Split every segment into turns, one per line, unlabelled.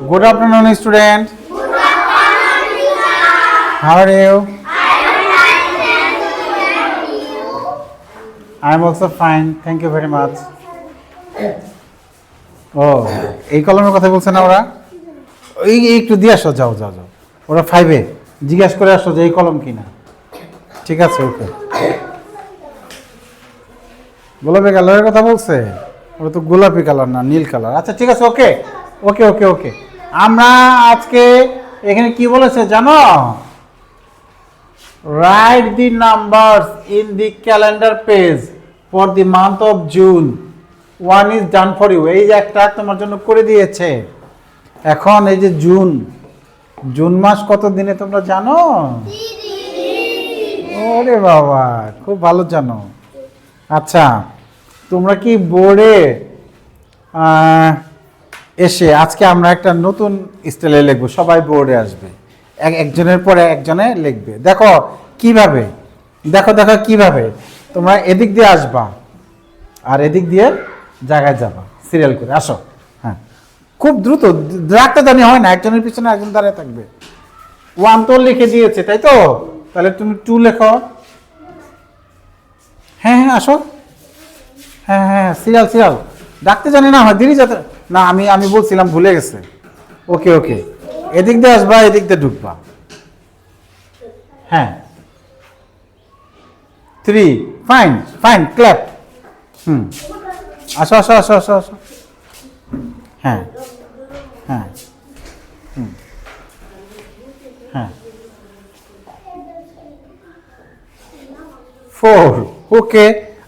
Good afternoon, student. How are you? I am also fine. Thank you very much. ও এই কলমের কথা বলছে না ওরা এই একটু দিয়ে আসো যাও যাও যাও ওরা ফাইভে জিজ্ঞাসা করে আসো যে এই কলম কিনা ঠিক আছে ওকে গোলাপি কালারের কথা বলছে ওটা তো গোলাপি কালার না নীল কালার আচ্ছা ঠিক আছে ওকে ওকে ওকে ওকে আমরা আজকে এখানে কি বলেছে জানো? Write the numbers in the calendar page for the month of June one is done for you এই যে একটা তোমার জন্য করে দিয়েছে। এখন এই যে জুন জুন মাস কত দিনে তোমরা জানো? ওরে বাবা, খুব ভালো জানো। আচ্ছা তোমরা কি বোর্ডে এসে আজকে আমরা একটা নতুন স্টাইলে লিখব, সবাই বোর্ডে আসবে। এক একজনের পরে একজনে লিখবে। দেখো কীভাবে, দেখো দেখো কীভাবে। তোমরা এদিক দিয়ে আসবা আর এদিক দিয়ে জায়গায় যাবা সিরিয়াল করে। আসো। হ্যাঁ। খুব দ্রুত রাখতে জানি হয় না, একজনের পিছনে একজন দাঁড়িয়ে থাকবে। ওয়ান তো লিখে দিয়েছে, তাই তো? তাহলে তুমি টু লেখো। হ্যাঁ হ্যাঁ আসো। হ্যাঁ হ্যাঁ সিরিয়াল সিরিয়াল ডাকতে জানি না হয় দেরি যাতে না, আমি আমি বলছিলাম ভুলে গেছে। ওকে ওকে। এদিক দিয়ে আসবা, এদিক দিয়ে ঢুকবা। হ্যাঁ। থ্রি ফাইন ফাইন ক্ল্যাপ হুম। আসো আসো আসো আসো আসো। হ্যাঁ। হ্যাঁ। হুম। হ্যাঁ। ফোর ওকে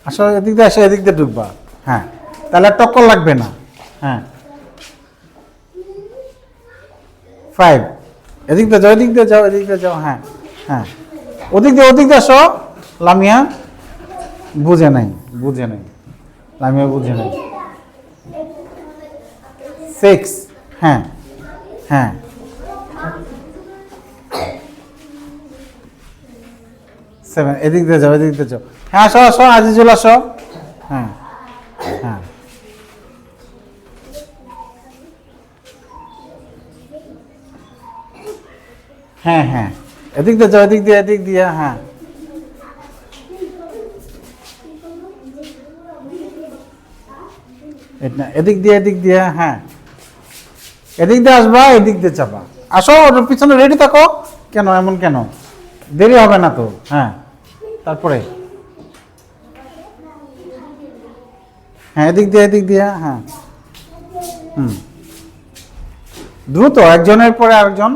আসলে এদিক দিয়ে আসো, এদিক দিয়ে ঢুকবা। হ্যাঁ। তাহলে টক্কর লাগবে না। হ্যাঁ। ফাইভ এদিক দিয়ে যাও, এদিক দিয়ে যাও, এদিক দিয়ে যাও হ্যাঁ হ্যাঁ। ওদিক দিয়ে ওদিক দিয়ে লামিয়া বুঝে নাই বুঝে নাই। লামিয়া বুঝে নাই। সিক্স হ্যাঁ হ্যাঁ। সেভেন এদিক দিয়ে যাও, এদিক দিয়ে যাও। হ্যাঁ আসো আসো, আজিজুল আসো। হ্যাঁ হ্যাঁ। হ্যাঁ হ্যাঁ। এদিক দিয়ে যাও, এদিক দিয়ে এদিক দিয়ে হ্যাঁ। এদিক দিয়ে এদিক দিয়ে হ্যাঁ। এদিক দিয়ে আসবা, এদিক দিয়ে যাবা। আসো, ওর পিছনে রেডি থাকো। কেন, এমন কেন? দেরি হবে না তো হ্যাঁ। তারপরে? হ্যাঁ এদিক দিয়ে এদিক দিয়ে হ্যাঁ। হুম। দ্রুত, একজনের পরে আরেকজন।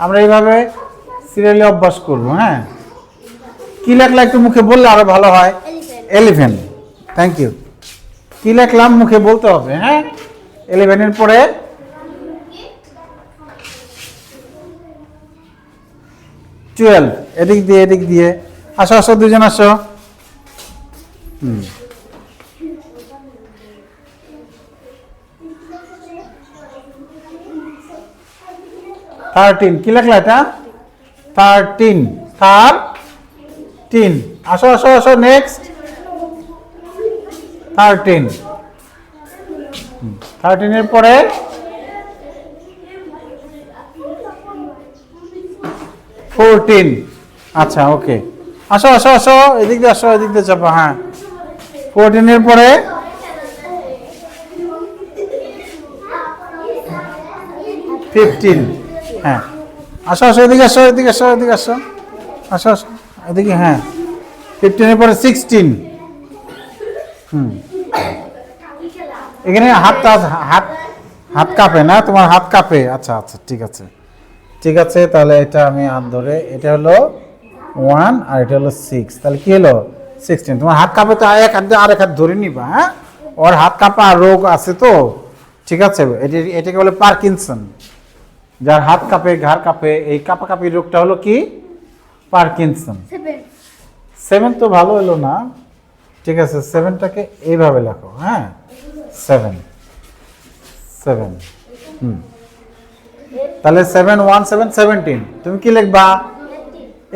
আমরা এইভাবে সিরিয়ালি অভ্যাস করব হ্যাঁ? কি লেখলা একটু মুখে বললে আরও ভালো হয়? এলিভেন থ্যাংক ইউ কি লেখলাম মুখে বলতে হবে হ্যাঁ? এলিভেনের পরে? টুয়েলভ এদিক দিয়ে এদিক দিয়ে। আসো আসো, দুজন আসো। হুম। থার্টিন কি লেখলা এটা? থার্টিন থার্টিন আসো আসো আসো নেক্সট থার্টিন থার্টিনের পরে? ফোরটিন আচ্ছা ওকে আসো আসো আসো, এদিক দিয়ে আসো, এদিক দিয়ে যাব হ্যাঁ। ফোরটিনের পরে? ফিফটিন হ্যাঁ। আসো আসো, এদিকে আসো এদিকে আসো এদিকে আসো। আসো আসো। এদিকে হ্যাঁ। ফিফটিনের পরে সিক্সটিন হুম। এখানে হাতটা হাত হাত কাঁপে না? তোমার হাত কাঁপে? আচ্ছা আচ্ছা ঠিক আছে। ঠিক আছে, তাহলে এটা আমি হাত ধরে, এটা হলো ওয়ান আর এটা হলো সিক্স তাহলে কি হলো? সিক্সটিন তোমার হাত কাঁপে তো এক হাত দিয়ে এক হাত ধরে নিবা হ্যাঁ? ওর হাত কাঁপা রোগ আছে তো? ঠিক আছে, এটি, এটাকে বলে পার্কিনসন। যার হাত কাঁপে ঘাড় কাঁপে এই কাঁপা কাঁপি রোগটা হলো কি? পার্কিনসন। সেভেন তো ভালো এলো না। ঠিক আছে সেভেনটাকে এইভাবে লেখো হ্যাঁ? সেভেন সেভেন হুম। তাহলে সেভেন ওয়ান সেভেন সেভেন্টিন তুমি কি লিখবা?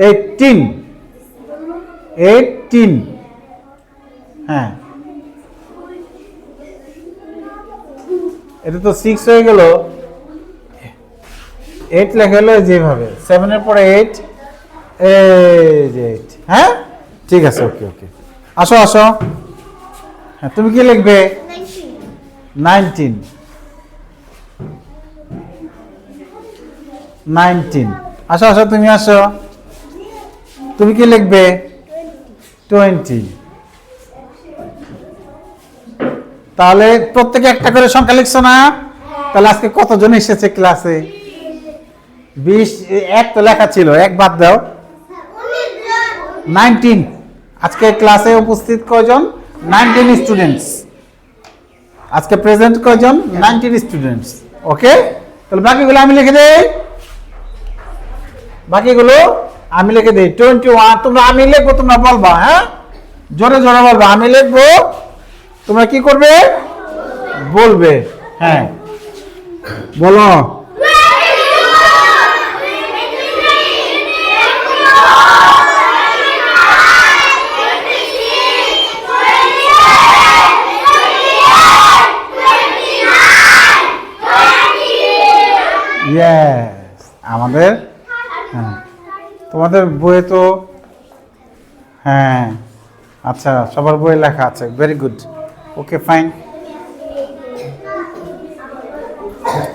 এইটিন এইটিন হ্যাঁ। এটা তো সিক্স হয়ে গেল। এইট লেখা হলো যেভাবে। সেভেনের পরে এইট এই এইট হ্যাঁ? ঠিক আছে ওকে ওকে আসো আসো। হ্যাঁ তুমি কি লিখবে? নাইনটিন নাইনটিন আসো আসো, তুমি আসো। তুমি কি লিখবে? টোয়েন্টি তাহলে প্রত্যেকে একটা করে সংখ্যা লিখছো না? তাহলে আজকে কতজন এসেছে ক্লাসে বিশ এক তো লেখা ছিল, এক বাদ দাও। নাইনটিন আজকে ক্লাসে উপস্থিত কয়জন? নাইনটিন স্টুডেন্টস আজকে প্রেজেন্ট কয়জন? নাইনটিন স্টুডেন্টস ওকে তাহলে বাকিগুলো আমি লিখে দেই। বাকিগুলো আমি লিখে দিই। টোয়েন্টি ওয়ান তোমরা আমি লিখব, তোমরা বলবা হ্যাঁ? জোরে জোরে বলবা, আমি লিখব। তোমরা কি করবে? বলবে। হ্যাঁ। বলো ইয়েস আমাদের হ্যাঁ। তোমাদের বইয়ে তো হ্যাঁ। আচ্ছা সবার বইয়ে লেখা আছে। ভেরি গুড ওকে ফাইন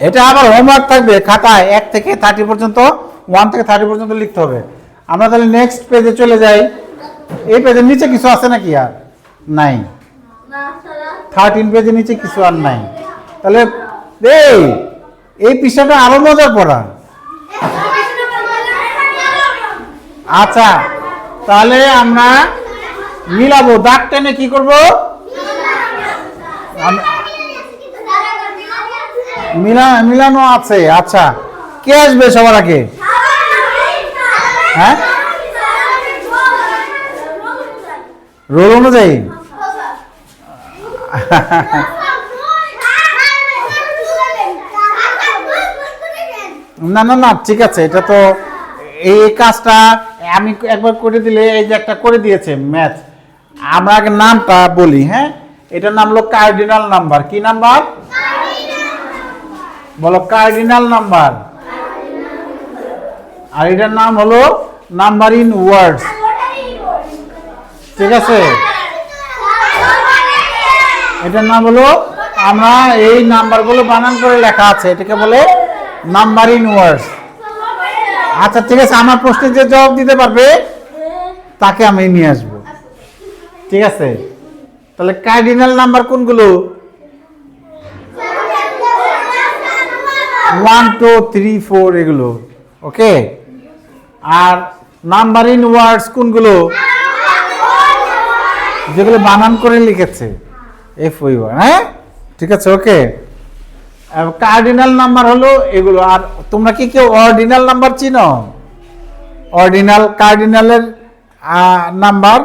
এটা আবার হোমওয়ার্ক থাকবে খাতায় এক থেকে থার্টি পর্যন্ত ওয়ান থেকে থার্টি পর্যন্ত লিখতে হবে। আমরা তাহলে নেক্সট পেজে চলে যাই। এই পেজের নিচে কিছু আছে নাকি আর? নাই। থার্টিন পেজের নিচে কিছু আর নাই। তাহলে, এই এই পৃষ্ঠাটা আরও মজার পড়া। আচ্ছা তাহলে আমরা মিলাবো। দাগ টেনে কি করব? মিলা মিলানো আছে আচ্ছা। কে আসবে সবার আগে? হ্যাঁ? রোল অনুযায়ী? না না না, ঠিক আছে, এটা তো এই কাজটা আমি একবার করে দিলে, এই যে একটা করে দিয়েছে ম্যাথ আমরা আগে নামটা বলি হ্যাঁ? এটার নাম হলো কার্ডিনাল নাম্বার কি নাম্বার বলো কার্ডিনাল নাম্বার আর এটার নাম হলো নাম্বার ইন ওয়ার্ডস ঠিক আছে? এটার নাম হলো, আমরা এই নাম্বারগুলো বানান করে লেখা আছে, এটাকে বলে নাম্বার ইন ওয়ার্ডস আচ্ছা ঠিক আছে, আমার প্রশ্নের যে জবাব দিতে পারবে, তাকে আমি নিয়ে আসব। ঠিক আছে? তাহলে কার্ডিনাল নাম্বার কোনগুলো? ওয়ান টু থ্রি ফোর এগুলো। ওকে আর নাম্বার ইন ওয়ার্ডস কোনগুলো? যেগুলো বানান করে লিখেছে। এফ ওই হ্যাঁ? ঠিক আছে ওকে কার্ডিনাল নাম্বার হলো এগুলো। আর তোমরা কি কেউ অর্ডিনাল নাম্বার চিনো? অর্ডিনাল কার্ডিনালের নাম্বার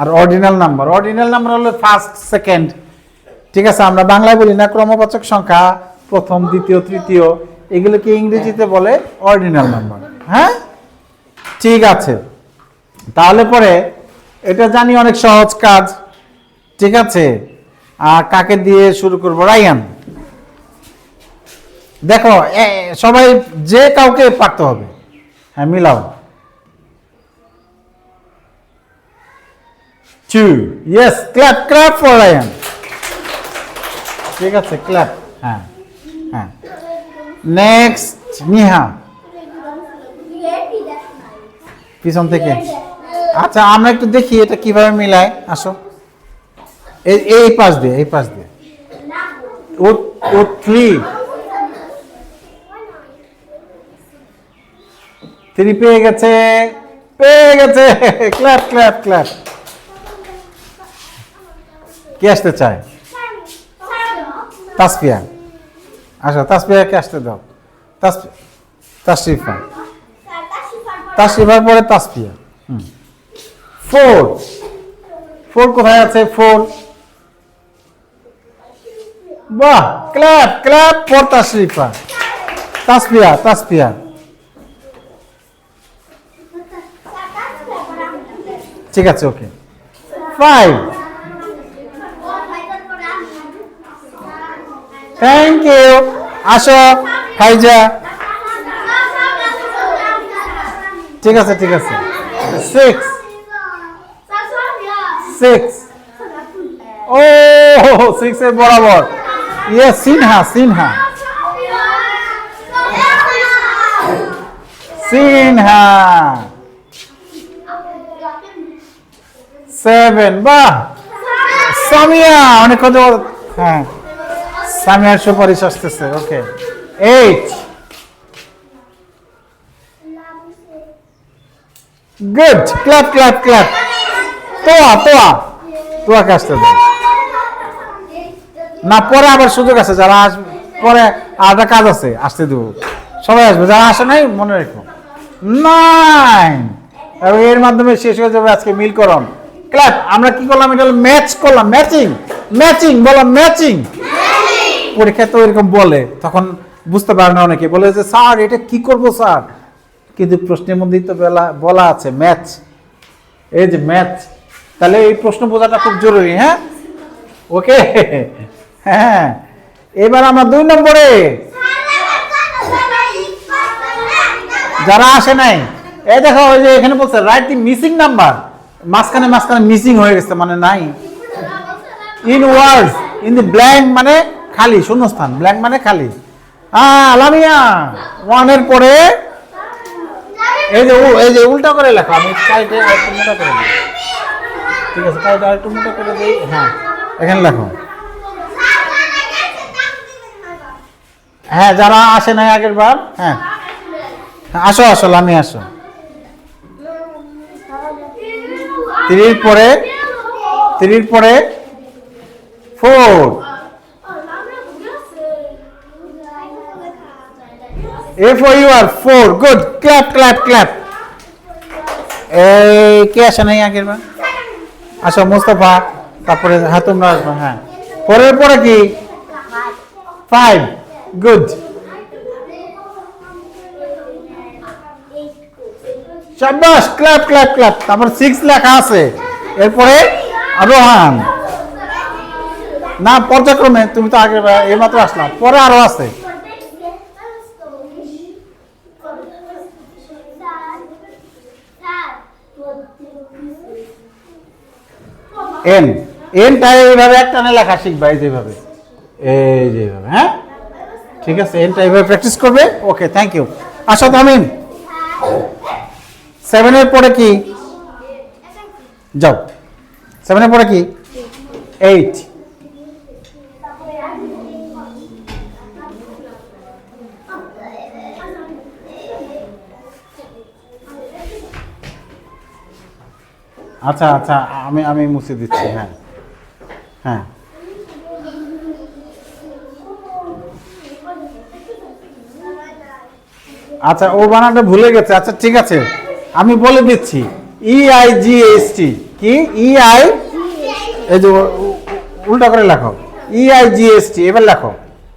আর অর্ডিনাল নাম্বার অর্ডিনাল নাম্বার হলো ফার্স্ট সেকেন্ড ঠিক আছে, আমরা বাংলায় বলি না, ক্রমবাচক সংখ্যা, প্রথম, দ্বিতীয়, তৃতীয়। এগুলোকে ইংরেজিতে বলে অর্ডিনাল নাম্বার হ্যাঁ? ঠিক আছে। তাহলে পরে এটা জানি অনেক সহজ কাজ। ঠিক আছে? কাকে দিয়ে শুরু করব? রায়ান। দেখো সবাই যে কাউকে পারতে হবে। হ্যাঁ মিলাও। Two yes clap clap for Rayan ঠিক আছে ক্ল্যাপ হ্যাঁ হ্যাঁ। নেক্সট নিহা পিছন থেকে। আচ্ছা আমরা একটু দেখি এটা কীভাবে মিলায়। আসো। এই পাশ দিয়ে, এই পাশ দিয়ে। ও ও থ্রি থ্রি পেয়ে গেছে পেয়ে গেছে। ক্ল্যাপ ক্ল্যাপ ক্ল্যাপ কে আসতে চায়? তাসপিয়া আসো তাসপিয়াকে আসতে দাও। তাশরিফা তাশরিফার পরে তাসপিয়া ফোর ফোর কোথায় আছে? ফোর বাহ clap clap for Tashrifa Taspia Taspia ঠিক আছে ওকে ফাইভ থ্যাংক ইউ আসো, ফাইজা। ঠিক আছে ঠিক আছে। সিক্স সিক্স ও সিক্স এর বরাবর। ইয়ে সিনহা সিনহা। সিনহা। সেভেন বাহ! সামিয়া, অনেক বল- হ্যাঁ। সামিয়ার সুপারিশ আসতেছে, okay. Eight good clap clap clap তোয়া তোয়া আসতে দাও না, পরে আবার সুযোগ আছে, যারা আসবে পরে আরেকটা কাজ আছে, আসতে দেবো। সবাই আসবে, যারা আসে নাই, মনে রেখো। নাইন এর মাধ্যমে শেষ হয়ে যাবে আজকে মিলকরণ। ক্লাব আমরা কি করলাম? এটা ম্যাচ করলাম। ম্যাচিং? ম্যাচিং বললাম ম্যাচিং। পরীক্ষায় তো এরকম বলে তখন বুঝতে পারে না অনেকে। বলে যে স্যার এটা কি করব স্যার? কিন্তু প্রশ্নের মধ্যেই তো বলা বলা আছে ম্যাচ। এই যে ম্যাচ তাহলে এই প্রশ্ন বোঝাটা খুব জরুরি হ্যাঁ? ওকে? হ্যাঁ। এবার আমরা দুই নম্বরে। যারা আসে নাই এই দেখো ওই যে এখানে বলছে রাইট দি মিসিং নাম্বার মাঝখানে মাঝখানে মিসিং হয়ে গেছে মানে নাই। In words in the blank মানে খালি, শূন্যস্থান ব্ল্যাঙ্ক মানে খালি। হ্যাঁ লামিয়া ওয়ানের পরে এই যে এই যে উল্টা করে লেখো, আমি সাইডে একটু মোটা করে দিই। ঠিক আছে কাইটে একটু মোটা করে দিই হ্যাঁ এখানে লেখো। হ্যাঁ যারা আসে নাই আগের বার হ্যাঁ আসো আসো লামি আসো। তিরির পরে তিরির পরে four. A for you are four good clap clap clap এই, কে আসে নাই আগের বার? আসো, মুস্তফা। তারপরে হ্যাঁ তোমরা আসবে হ্যাঁ। ফোরের পরে কি? ফাইভ গুড শাবাশ ক্ল্যাপ ক্ল্যাপ ক্ল্যাপ। তারপর সিক্স লেখা আছে। এরপরে রোহান না, পর্যায়ক্রমে তুমি তো আগে এইমাত্র আসলাম পরে আরও আছে। এন এনটা এইভাবে একটা না লেখা শিখবা, এই যেভাবে। এই যেভাবে হ্যাঁ? ঠিক আছে এনটা এইভাবে প্র্যাকটিস করবে। ওকে থ্যাংক ইউ আসো তামিম সেভেনের পরে কি? যাও। সেভেনের পরে কি? এইট আচ্ছা আচ্ছা আমি আমি মুছে দিচ্ছি হ্যাঁ। হ্যাঁ। আচ্ছা ও বানানটা ভুলে গেছে। আচ্ছা ঠিক আছে। আমি বলে দিচ্ছি E I G S T কি? ই আই এই যে উল্টা করে লেখো। E I G S T এবার লেখো।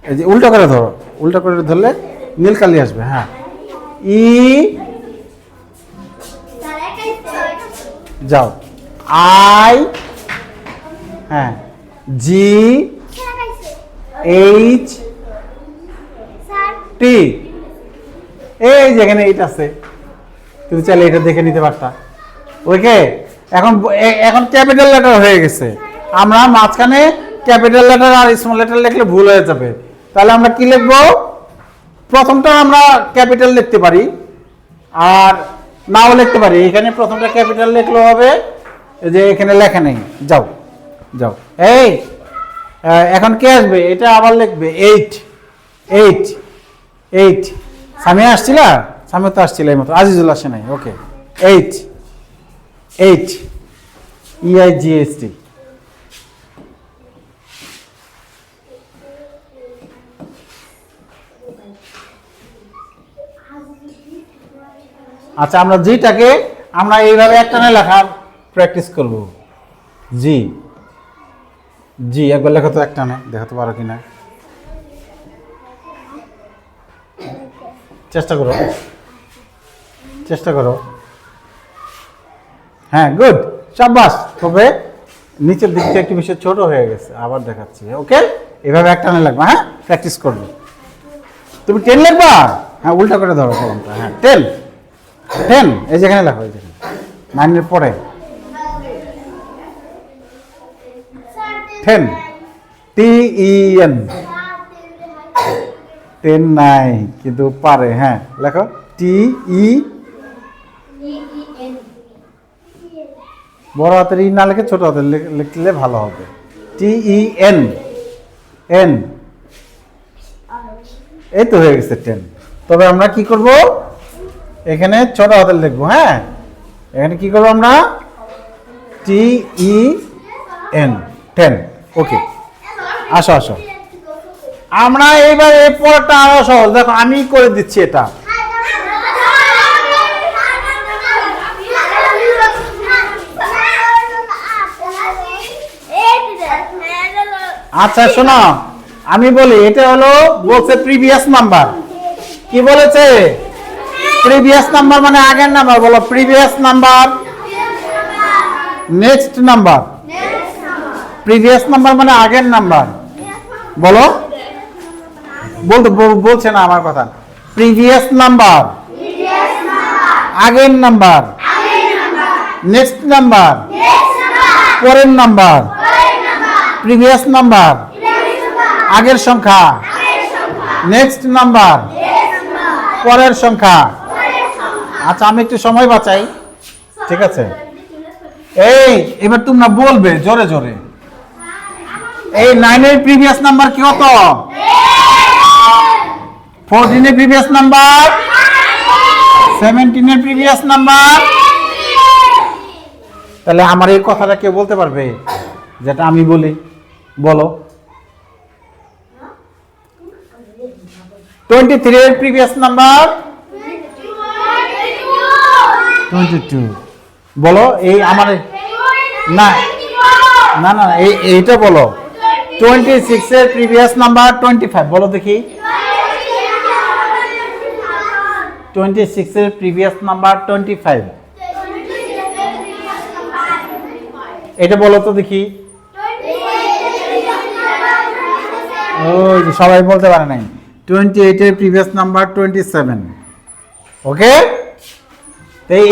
এই যে উল্টা করে ধরো, উল্টা করে ধরলে নীল নীলকালি আসবে হ্যাঁ। ই যাও। আই হ্যাঁ জি এইচ টি এই যেখানে এইটা আছে। তুমি চাইলে এটা দেখে নিতে পারতা। ওকে এখন এখন ক্যাপিটাল লেটার হয়ে গেছে। আমরা মাঝখানে ক্যাপিটাল লেটার আর স্মল লেটার লিখলে ভুল হয়ে যাবে। তাহলে আমরা কি লিখব? প্রথমটা আমরা ক্যাপিটাল লিখতে পারি। আর নাও লিখতে পারি। এখানে প্রথমটা ক্যাপিটাল লিখলেও হবে যে এখানে লেখা নেই। যাও যাও। এই এখন কে আসবে? এটা আবার লিখবে। এইট এইট এইট সামিয়া আসছিলা? সামিয়া তো আসছিল এই মতো আজিজুল আসে নাই okay eight eight EI GST আচ্ছা আমরা জিটাকে, আমরা এইভাবে একটা একটানে লেখা প্র্যাকটিস করব। জি। জি, একবার লেখা তো একটা একটানে, দেখাতে পারো কিনা। চেষ্টা করো। চেষ্টা করো। হ্যাঁ গুড সাব্বাস, তবে নিচের দিকটা একটু বেশি ছোট হয়ে গেছে, আবার দেখাচ্ছি। ওকে এভাবে একটা একটানে লাগবে হ্যাঁ? প্র্যাকটিস করবে। তুমি টেন লিখবা? হ্যাঁ উল্টা করে ধরো হ্যাঁ টেন টেন এই যেখানে লেখো, এই যেখানে। নাইনের পরে। Ten T E N ten নাই কিন্তু পারে হ্যাঁ লেখো। টি ই বড় হাতের ই না লিখে ছোট হাতের লিখ- লিখলে ভালো হবে। টি ই এন। এন এই তো হয়ে গেছে টেন। তবে আমরা কি করব? এখানে ছোট হাতের লিখব হ্যাঁ? এখানে কি করব আমরা? T E N ten. Okay. আসো আসো। আমরা এইবার এই পরটা আরও সহজ। দেখো আমি করে দিচ্ছি এটা। আচ্ছা শোনো। আমি বলি, এটা হলো বলছে প্রিভিয়াস নাম্বার কি বলেছে? প্রিভিয়াস নাম্বার মানে আগের নাম্বার বলো। Previous number next number previous number মানে আগের নাম্বার বলো। বলতে বলছে না আমার কথা। প্রিভিয়াস নাম্বার আগের নাম্বার নেক্সট নাম্বার পরের নাম্বার প্রিভিয়াস নাম্বার? আগের সংখ্যা? Next number? পরের সংখ্যা? আচ্ছা আমি একটু সময় বাঁচাই। ঠিক আছে? এই, এবার তোমরা বলবে, জোরে জোরে। এই নাইনের প্রিভিয়াস নাম্বার কি হতো? ফোরটিনের প্রিভিয়াস নাম্বার? সেভেন্টিনের প্রিভিয়াস নাম্বার? তাহলে আমার এই কথাটা কেউ বলতে পারবে? যেটা আমি বলি। বলো। টোয়েন্টি থ্রি এর প্রিভিয়াস নাম্বার টোয়েন্টি টু বলো, এই আমার না না না, এই এইটা বলো। টোয়েন্টি সিক্স এর প্রিভিয়াস নাম্বার টোয়েন্টি ফাইভ বলো দেখি। টোয়েন্টি সিক্স এর প্রিভিয়াস নাম্বার টোয়েন্টি ফাইভ এটা বলো তো দেখি। ওই যে সবাই বলতে পারে নাই। টোয়েন্টি এইটের previous number twenty seven okay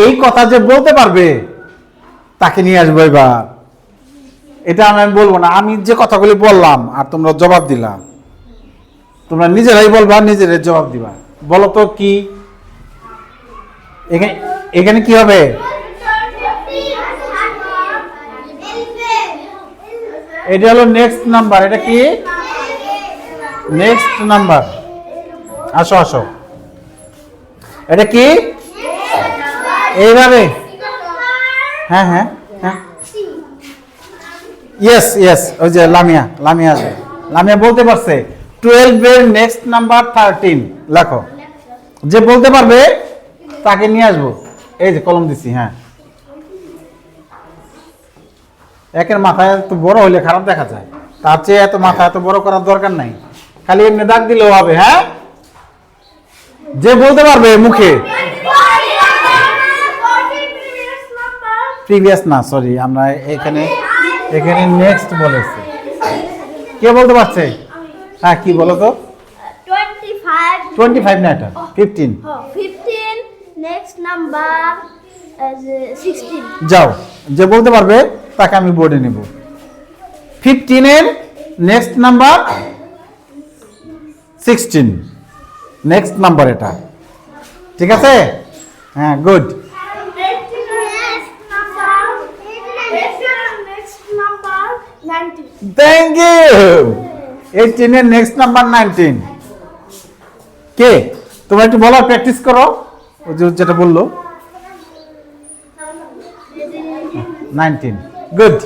এই কথা যে বলতে পারবে, তাকে নিয়ে আসব এবার। এটা আমি বলব না। আমি যে কথাগুলি বললাম আর তোমরা জবাব দিলাম তোমরা নিজেরাই বলবা, নিজেরাই জবাব দিবা। বলো তো কি? এখানে এখানে কি হবে? এটা হলো নেক্সট নাম্বার এটা কি? নেক্সট নাম্বার আসো আসো। এটা কি? এইভাবে? হ্যাঁ হ্যাঁ হ্যাঁ। ইয়েস ইয়েস ওই যে লামিয়া লামিয়া আছে লামিয়া বলতে পারছে টুয়েলভ এর নেক্সট নাম্বার থার্টিন লেখো। যে বলতে পারবে, তাকে নিয়ে আসব। এই যে কলম দিছি হ্যাঁ। একের মাথায় এত বড় হলে খারাপ দেখা যায়। তার চেয়ে এত মাথা এত বড় করার দরকার নাই। খালি এমনি দাগ দিলেও হবে হ্যাঁ? যে বলতে পারবে মুখে। প্রিভিয়াস না সরি আমরা এখানে এখানে নেক্সট বলেছি। কে বলতে পারছে? হ্যাঁ কি বলো তো? টোয়েন্টি ফাইভ না এটা? ফিফটিন
ফিফটিন নেক্সট নাম্বার
যাও, যে বলতে পারবে, তাকে আমি বোর্ডে নেব। ফিফটিনের next number sixteen next number এটা। ঠিক আছে? হ্যাঁ গুড থ্যাংক ইউ এইটিনের নেক্সট নাম্বার নাইনটিন কে? তোমরা একটু বলো প্র্যাকটিস করো। যেটা বলল। নাইনটিন গুড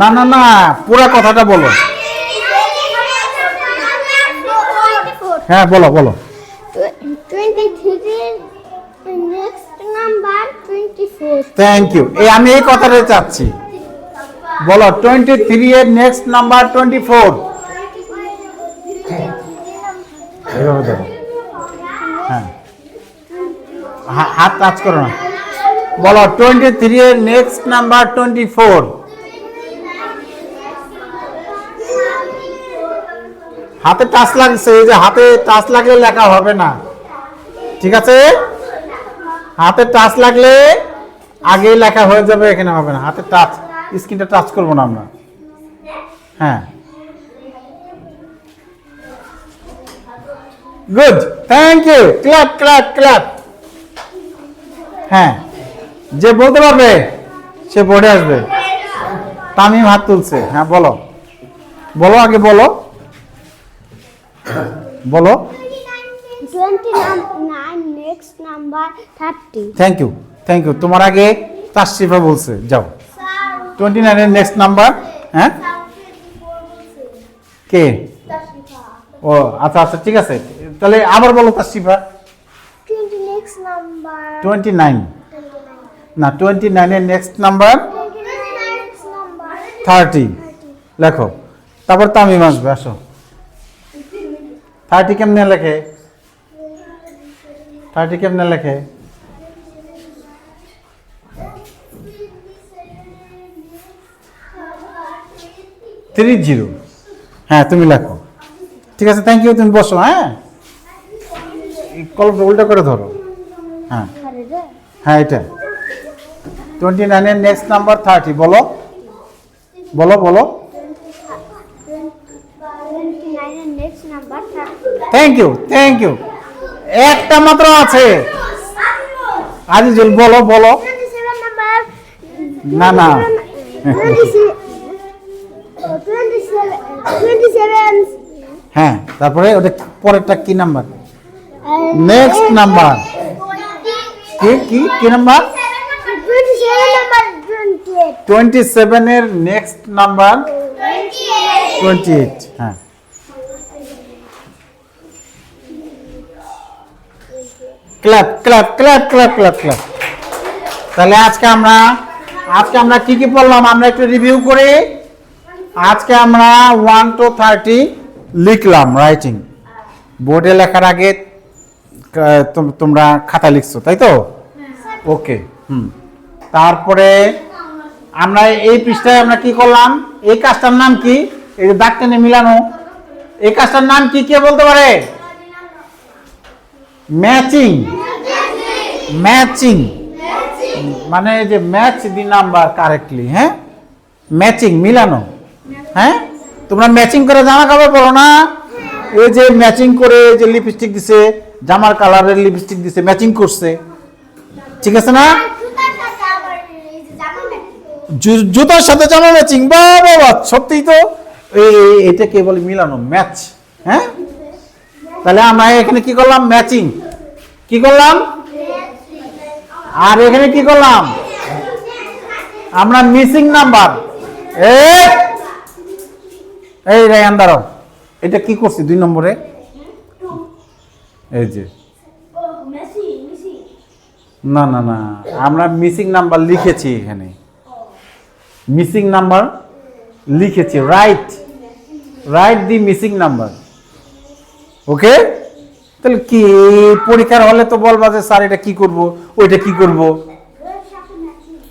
না না না পুরো কথাটা বলো। হ্যাঁ বলো বলো। থ্যাংক ইউ এই আমি এই কথাটা চাচ্ছি। বলো টোয়েন্টি থ্রি এর নেক্সট নাম্বার টোয়েন্টি ফোর হ্যাঁ। হাত কাজ করো না। বলো টোয়েন্টি থ্রি এর নেক্সট নাম্বার টোয়েন্টি ফোর হাতে টাচ লাগছে, এই যে হাতে টাচ লাগলে লেখা হবে না। ঠিক আছে? হাতে টাচ লাগলে আগেই লেখা হয়ে যাবে, এখানে হবে না। হাতে টাচ, স্ক্রিনটা টাচ করব না আমরা। হ্যাঁ। Good thank you clap clap clap হ্যাঁ। যে বলতে পারবে, সে বোর্ডে আসবে। তামিম হাত তুলছে। হ্যাঁ বলো। বলো আগে, বলো। বলো. থ্যাংক ইউ থ্যাংক ইউ তোমার আগে তাশরিফা বলছে যাও। টোয়েন্টি নাইনের নেক্সট নাম্বার হ্যাঁ? কে? ও আচ্ছা আচ্ছা ঠিক আছে। তাহলে আবার বলো তাশরিফা টোয়েন্টি নাইন না টোয়েন্টি নাইনের নেক্সট নাম্বার. থার্টি লেখো। তারপর তামিম আসবে আসো। থার্টি কেমনে লেখে? থার্টি কেমনে লেখে? Three zero. হ্যাঁ তুমি লেখো। ঠিক আছে থ্যাংক ইউ তুমি বসো হ্যাঁ? কলমটা উল্টা করে ধরো। হ্যাঁ। হ্যাঁ এটা। টোয়েন্টি নাইনের নেক্সট নাম্বার থার্টি বলো। বলো বলো। থ্যাংক ইউ থ্যাংক ইউ একটা মাত্র আছে। আজিজুল, বলো বলো। না না। হ্যাঁ তারপরে ওটা পরেরটা কি নাম্বার? নেক্সট নাম্বার কি কি কি নাম্বার? টোয়েন্টি সেভেনের নেক্সট নাম্বার টোয়েন্টি এইট হ্যাঁ। Clap clap clap clap clap clap. তাহলে আজকে আমরা আজকে আমরা কি কি পড়লাম? আমরা একটু রিভিউ করি। আজকে আমরা ওয়ান টু থার্টি লিখলাম রাইটিং বোর্ডে লেখার আগে তোমরা খাতা লিখছো, তাই তো? ওকে হুম। তারপরে আমরা এই পৃষ্ঠায় আমরা কি করলাম? এই কাজটার নাম কি? এই দাগ টেনে মিলানো। এই কাজটার নাম কি, কে বলতে পারে? ম্যাচিং। ম্যাচিং। মানে যে ম্যাচ দি নাম্বার কারেক্টলি হ্যাঁ? ম্যাচিং, মিলানো। হ্যাঁ? তোমরা ম্যাচিং করে জামা কাপড় পরো না। এই যে ম্যাচিং করে যে লিপস্টিক দিছে, জামার কালারের লিপস্টিক দিছে, ম্যাচিং করছে। ঠিক আছে না? জুতার সাথে জামা ম্যাচিং বা বাবা সত্যিই তো। এই, এই- এটা কে বলে? মিলানো, ম্যাচ হ্যাঁ? তাহলে আমরা এখানে কি করলাম? ম্যাচিং কি করলাম? আর এখানে কি করলাম? আমরা মিসিং নাম্বার এই রায়ান দাঁড়াও। এটা কি করছি? দুই নম্বরে? এই যে। না না না। আমরা মিসিং নাম্বার লিখেছি এখানে। মিসিং নাম্বার লিখেছি। Write write the missing number okay? তাহলে কি পরীক্ষার হলে তো বলবা যে স্যার এটা কি করব ওইটা কি করব?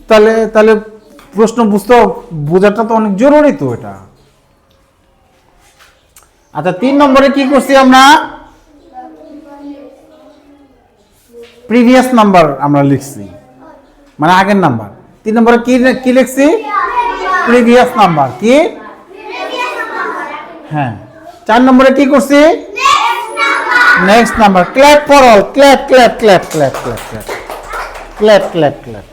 তাহলে তাহলে প্রশ্ন বুঝতে বোঝাটা তো অনেক জরুরি তো এটা। আচ্ছা তিন নম্বরে কি করছি আমরা? প্রিভিয়াস নাম্বার আমরা লিখছি। মানে আগের নাম্বার তিন নম্বরে কি কি লিখছি? প্রিভিয়াস নাম্বার কি? হ্যাঁ। চার নম্বরে কি করছি? Next number. Clap for all. Clap, clap, clap, clap, clap, clap. Clap, clap, clap.